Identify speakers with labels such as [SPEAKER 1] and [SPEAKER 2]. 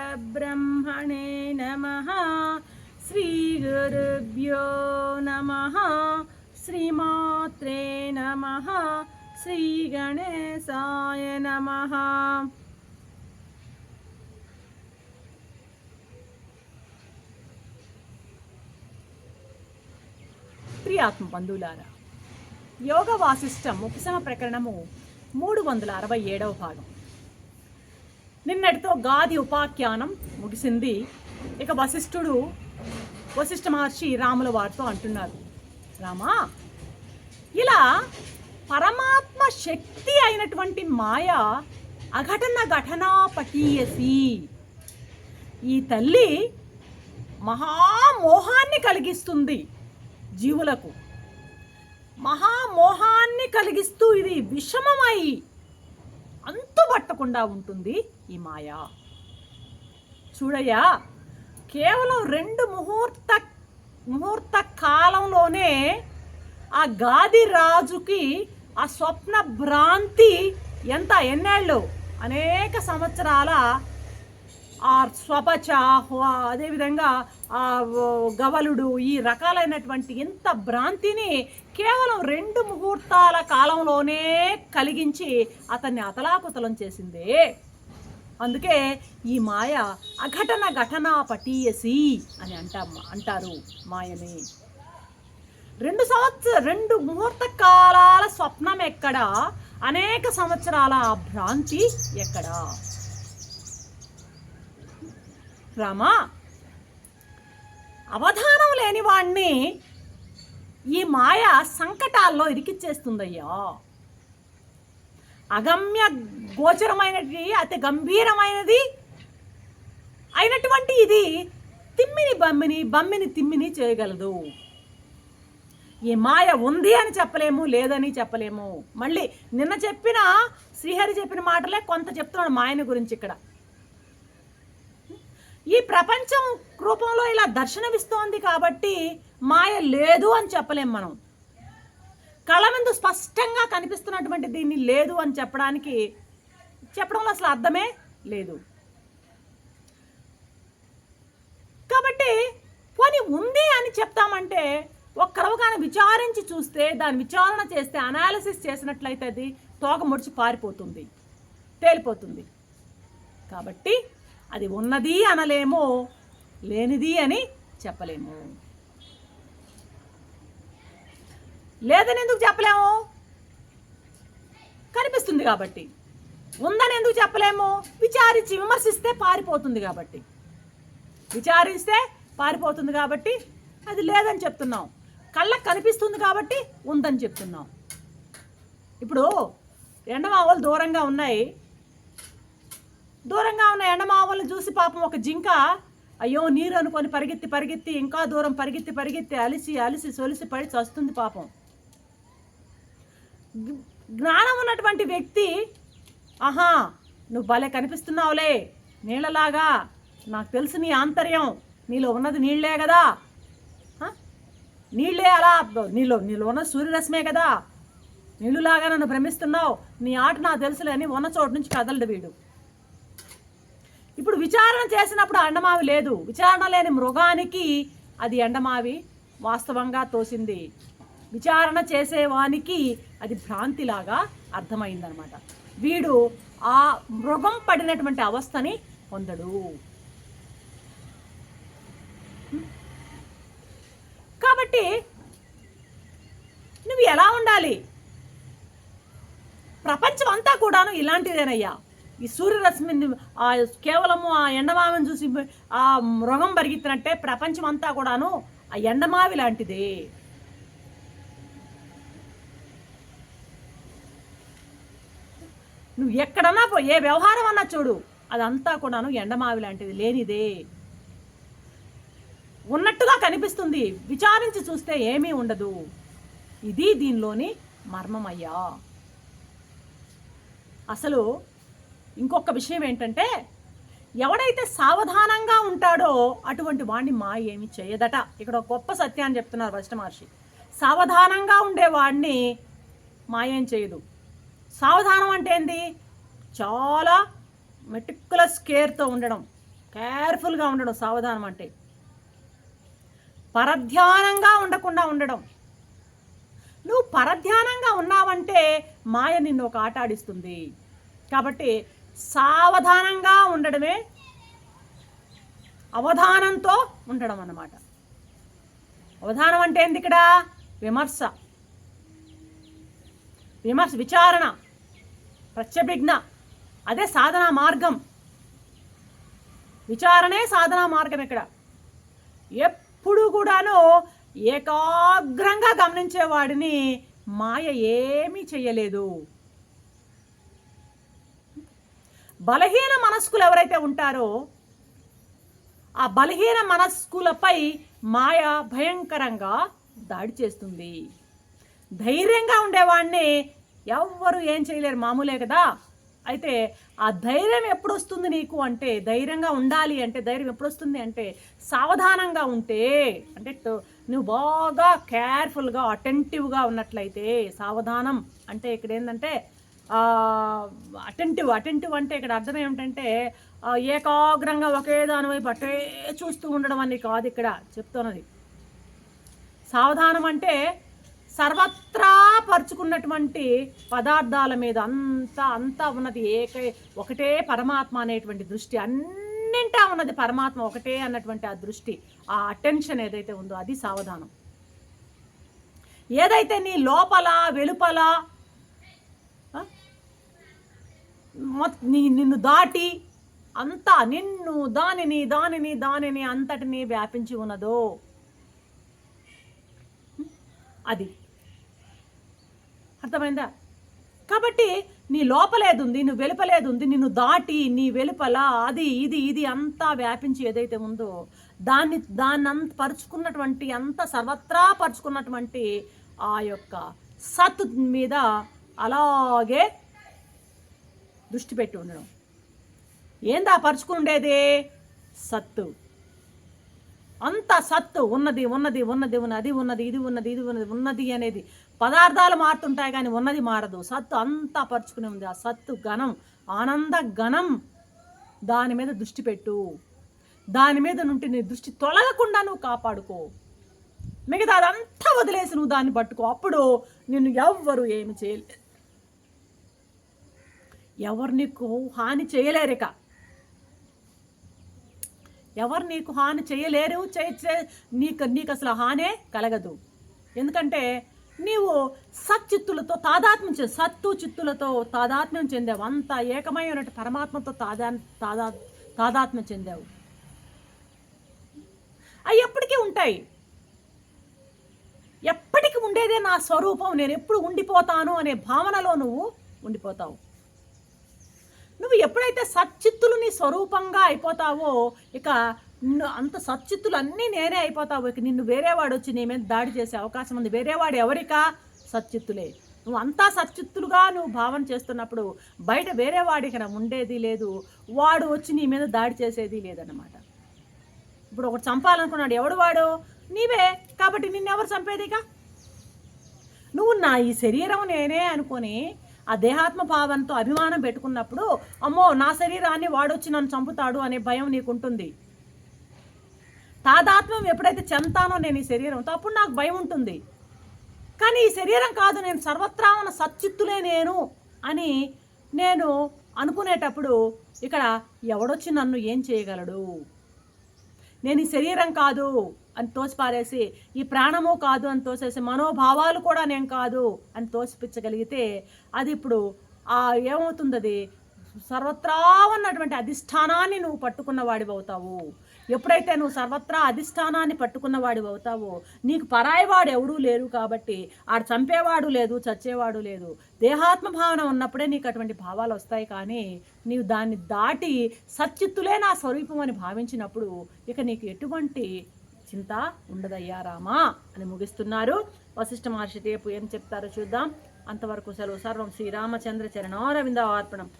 [SPEAKER 1] श्रीरामचन्द्रपरब्रह्मणे नमः श्रीगुरुभ्यो नमः श्रीमात्रे नमः श्रीगणेशाय नमः ప్రియాత్మ బంధువులారా యోగ వాసిష్టం ఉపశమ ప్రకరణము మూడు వందల అరవై ఏడవ భాగం నిన్నటితో గాది ఉపాఖ్యానం ముగిసింది. ఇక వశిష్ఠుడు వశిష్ఠ మహర్షి రాముల వారితో అంటున్నారు. రామా ఇలా పరమాత్మ శక్తి అయినటువంటి మాయ అఘటన ఘటనా పటీయసి ఈ తల్లి మహామోహాన్ని కలిగిస్తుంది జీవులకు. మహామోహాన్ని కలిగిస్తూ ఇది విషమమై పట్టకుండా ఉంటుంది ఈ మాయ. చూడయ్యా కేవలం రెండు ముహూర్త ముహూర్త కాలంలోనే ఆ గాది రాజుకి ఆ స్వప్న భ్రాంతి ఎంత ఎన్నేళ్ళు అనేక సంవత్సరాల ఆ స్వపచ అదేవిధంగా ఆ గవలుడు ఈ రకాలైనటువంటి ఇంత భ్రాంతిని కేవలం రెండు ముహూర్తాల కాలంలోనే కలిగించి అతన్ని అతలాకుతలం చేసిందే. అందుకే ఈ మాయ అఘటన ఘటన పటీయసి అని అంటా అంటారు మాయని. రెండు సంవత్సర రెండు ముహూర్త కాలాల స్వప్నం ఎక్కడ? అనేక సంవత్సరాల భ్రాంతి ఎక్కడా? రామా అవధానం లేని వాణ్ణి ఈ మాయ సంకటాల్లో ఇరికిచ్చేస్తుందయ్యా. అగమ్య గోచరమైనది అతి గంభీరమైనది అయినటువంటి ఇది తిమ్మిని బమ్మిని బమ్మిని తిమ్మిని చేయగలదు. ఈ మాయ ఉంది అని చెప్పలేము లేదని చెప్పలేము. మళ్ళీ నిన్న చెప్పిన శ్రీహరి చెప్పిన మాటలే కొంత చెప్తున్నాడు మాయని గురించి ఇక్కడ. ఈ ప్రపంచం రూపంలో ఇలా దర్శనమిస్తోంది కాబట్టి మాయ లేదు అని చెప్పలేం మనం. కళమందు ముందు స్పష్టంగా కనిపిస్తున్నటువంటి దీన్ని లేదు అని చెప్పడానికి చెప్పడంలో అసలు అర్థమే లేదు. కాబట్టి పోనీ ఉంది అని చెప్తామంటే ఒక్కరవగానే విచారించి చూస్తే దాని విచారణ చేస్తే అనాలిసిస్ చేసినట్లయితే అది తోక ముడిచి పారిపోతుంది తేలిపోతుంది. కాబట్టి అది ఉన్నది అనలేము లేనిది అని చెప్పలేము. లేదని ఎందుకు చెప్పలేము? కనిపిస్తుంది కాబట్టి. ఉందని ఎందుకు చెప్పలేము? విచారించి విమర్శిస్తే పారిపోతుంది కాబట్టి. విచారిస్తే పారిపోతుంది కాబట్టి అది లేదని చెప్తున్నాం. కళ్ళకు కనిపిస్తుంది కాబట్టి ఉందని చెప్తున్నాం. ఇప్పుడు ఎండమావలు దూరంగా ఉన్నాయి. దూరంగా ఉన్న ఎండమావలను చూసి పాపం ఒక జింక అయ్యో నీరు అనుకొని పరిగెత్తి పరిగెత్తి ఇంకా దూరం పరిగెత్తి పరిగెత్తి అలిసి అలిసి సొలిసి పడి చస్తుంది పాపం. జ్ఞానం ఉన్నటువంటి వ్యక్తి ఆహా నువ్వు భలే కనిపిస్తున్నావులే నీళ్ళలాగా నాకు తెలుసు నీ ఆంతర్యం నీలో ఉన్నది నీళ్ళే కదా. ఆ? నీళ్ళే అలా నీలో నీలో ఉన్న సూర్యరశ్మే కదా నీళ్ళులాగా నన్ను భ్రమిస్తున్నావు నీ ఆట నాకు తెలుసులే అని ఉన్న చోటు నుంచి కదలడు వీడు. ఇప్పుడు విచారణ చేసినప్పుడు అండమావి లేదు. విచారణ లేని మృగానికి అది ఎండమావి వాస్తవంగా తోసింది. విచారణ చేసేవానికి అది భ్రాంతిలాగా అర్థమైందనమాట. వీడు ఆ మృగం పడినటువంటి అవస్థని పొందడు. కాబట్టి నువ్వు ఎలా ఉండాలి? ప్రపంచం అంతా కూడాను ఇలాంటిదేనయ్యా. ఈ సూర్యరశ్మిని ఆ కేవలము ఆ ఎండమావిని చూసి ఆ మృగం పరిగెత్తినట్టే ప్రపంచం అంతా కూడాను ఆ ఎండమావి లాంటిదే. నువ్వు ఎక్కడన్నా పో ఏ వ్యవహారం అన్నా చూడు అదంతా కూడాను ఎండమావి లాంటిది లేనిదే. ఉన్నట్టుగా కనిపిస్తుంది విచారించి చూస్తే ఏమీ ఉండదు. ఇది దీనిలోని మర్మమయ్యా. అసలు ఇంకొక విషయం ఏంటంటే ఎవడైతే సావధానంగా ఉంటాడో అటువంటి వాడిని మా ఏమి చేయదట. ఇక్కడ ఒక గొప్ప సత్యాన్ని చెప్తున్నారు వశిష్ఠ మహర్షి. సావధానంగా ఉండేవాడిని ఏం చేయదు. సావధానం అంటే ఏంది? చాలా మెటిక్యులస్ కేర్తో ఉండడం. కేర్ఫుల్గా ఉండడం సావధానం అంటే. పరధ్యానంగా ఉండకుండా ఉండడం. నువ్వు పరధ్యానంగా ఉన్నావంటే మాయ నిన్ను ఒక ఆట ఆడిస్తుంది. కాబట్టి సావధానంగా ఉండడమే అవధానంతో ఉండడం అన్నమాట. అవధానం అంటే ఏంది ఇక్కడ? విమర్శ. విమర్శ విచారణ ప్రత్యభిజ్ఞ. అదే సాధనా మార్గం. విచారణే సాధనా మార్గం ఇక్కడ. ఎప్పుడు కూడాను ఏకాగ్రంగా గమనించేవాడిని మాయ ఏమీ చేయలేదు బలహీన మనస్కులు ఎవరైతే ఉంటారో ఆ బలహీన మనస్కులపై మాయ భయంకరంగా దాడి చేస్తుంది. ధైర్యంగా ఉండేవాడిని ఎవ్వరు ఏం చేయలేరు మామూలే కదా. అయితే ఆ ధైర్యం ఎప్పుడు వస్తుంది నీకు అంటే ధైర్యంగా ఉండాలి అంటే ధైర్యం ఎప్పుడు వస్తుంది అంటే సావధానంగా ఉంటే అంటే నువ్వు బాగా కేర్ఫుల్గా అటెంటివ్గా ఉన్నట్లయితే సావధానం అంటే ఇక్కడ ఏంటంటే అటెంటివ్ అటెంటివ్ అంటే ఇక్కడ అర్థం ఏమిటంటే ఏకాగ్రంగా ఒకే దాని వైపు అటే చూస్తూ ఉండడం అని కాదు ఇక్కడ చెప్తున్నది. సావధానం అంటే సర్వత్రా పరుచుకున్నటువంటి పదార్థాల మీద అంతా అంతా ఉన్నది ఏక ఒకటే పరమాత్మ అనేటువంటి దృష్టి అన్నింటా ఉన్నది పరమాత్మ ఒకటే అన్నటువంటి ఆ దృష్టి ఆ అటెన్షన్ ఏదైతే ఉందో అది సావధానం. ఏదైతే నీ లోపల వెలుపల నిన్ను దాటి అంతా నిన్ను దానిని దానిని దానిని అంతటిని వ్యాపించి ఉన్నదో. అది. అర్థమైందా? కాబట్టి నీ లోపలేదుంది నువ్వు వెలుపలేదుంది నిన్ను దాటి నీ వెలుపల అది ఇది ఇది అంతా వ్యాపించి ఏదైతే ఉందో దాన్ని దాన్ని అంత పరుచుకున్నటువంటి అంత సర్వత్రా పరుచుకున్నటువంటి ఆ యొక్క సత్ మీద అలాగే దృష్టి పెట్టి ఉండడం. ఏందా పరుచుకుండేది సత్తు. అంత సత్తు ఉన్నది ఉన్నది ఉన్నది ఉన్నది ఉన్నది ఇది ఉన్నది ఇది ఉన్నది ఉన్నది అనేది పదార్థాలు మారుతుంటాయి కానీ ఉన్నది మారదు. సత్తు అంతా పరుచుకుని ఉంది. ఆ సత్తు ఘనం ఆనంద ఘనం దాని మీద దృష్టి పెట్టు. దాని మీద నుండి నీ దృష్టి తొలగకుండా నువ్వు కాపాడుకో. మిగతా అదంతా వదిలేసి నువ్వు దాన్ని పట్టుకో. అప్పుడు నిన్ను ఎవ్వరు ఏమి చేయలేదు ఎవరు నీకు హాని చేయలేరిక. ఎవరు నీకు హాని చేయలేరు చే- నీకు నీకు అసలు హానే కలగదు. ఎందుకంటే నీవు సచ్చిత్తులతో తాదాత్మ్యం చే సత్తు చిత్తులతో తాదాత్మ్యం చెందావు. అంత ఏకమైనటువంటి పరమాత్మతో తాదా తాదా తాదాత్మ్యం చెందావు. అవి ఎప్పటికీ ఉంటాయి. ఎప్పటికీ ఉండేదే నా స్వరూపం. నేను ఎప్పుడు ఉండిపోతాను అనే భావనలో నువ్వు ఉండిపోతావు. నువ్వు ఎప్పుడైతే సచ్చిత్తులు నీ స్వరూపంగా అయిపోతావో ఇక అంత సచ్చిత్తులు అన్నీ నేనే అయిపోతావు. ఇక నిన్ను వేరేవాడు వచ్చి నీ మీద దాడి చేసే అవకాశం ఉంది. వేరేవాడు ఎవరికా? సచ్చిత్తులే. నువ్వు అంతా సచ్చిత్తులుగా నువ్వు భావన చేస్తున్నప్పుడు బయట వేరే వాడికి ఉండేది లేదు. వాడు వచ్చి నీ మీద దాడి చేసేది లేదన్నమాట. ఇప్పుడు ఒకటి చంపాలనుకున్నాడు. ఎవడు వాడు? నీవే. కాబట్టి నిన్నెవరు చంపేదిగా నువ్వు నా ఈ శరీరం నేనే అనుకొని ఆ దేహాత్మ భావంతో అభిమానం పెట్టుకున్నప్పుడు అమ్మో నా శరీరాన్ని వాడొచ్చి నన్ను చంపుతాడు అనే భయం నీకుంటుంది. తాదాత్మ్యం ఎప్పుడైతే చెంతానో నేను ఈ శరీరంతో అప్పుడు నాకు భయం ఉంటుంది. కానీ ఈ శరీరం కాదు నేను సర్వత్రా ఉన్న సచ్చిత్తులే నేను అని నేను అనుకునేటప్పుడు ఇక్కడ ఎవడొచ్చి నన్ను ఏం చేయగలడు? నేను ఈ శరీరం కాదు. అని తోసిపారేసి ఈ ప్రాణము కాదు అని తోసేసి మనోభావాలు కూడా నేను కాదు అని తోసిపించగలిగితే అది ఇప్పుడు ఆ ఏమవుతుంది అది సర్వత్రా ఉన్నటువంటి అధిష్టానాన్ని నువ్వు పట్టుకున్న వాడివి అవుతావు. ఎప్పుడైతే నువ్వు సర్వత్రా అధిష్టానాన్ని పట్టుకున్న వాడివి అవుతావో నీకు పరాయివాడు ఎవడూ లేరు కాబట్టి ఆడు చంపేవాడు లేదు చచ్చేవాడు లేదు. దేహాత్మ భావన ఉన్నప్పుడే నీకు అటువంటి భావాలు వస్తాయి కానీ నీవు దాన్ని దాటి సచ్చిత్తులే నా స్వరూపం అని భావించినప్పుడు ఇక నీకు ఎటువంటి చింత ఉండదయ్యా రామా అని ముగిస్తున్నారు. వశిష్ఠ మహర్షి రేపు ఏం చెప్తారో చూద్దాం. అంతవరకు సెలవు. సర్వం శ్రీరామచంద్ర చరణారవింద అర్పణం.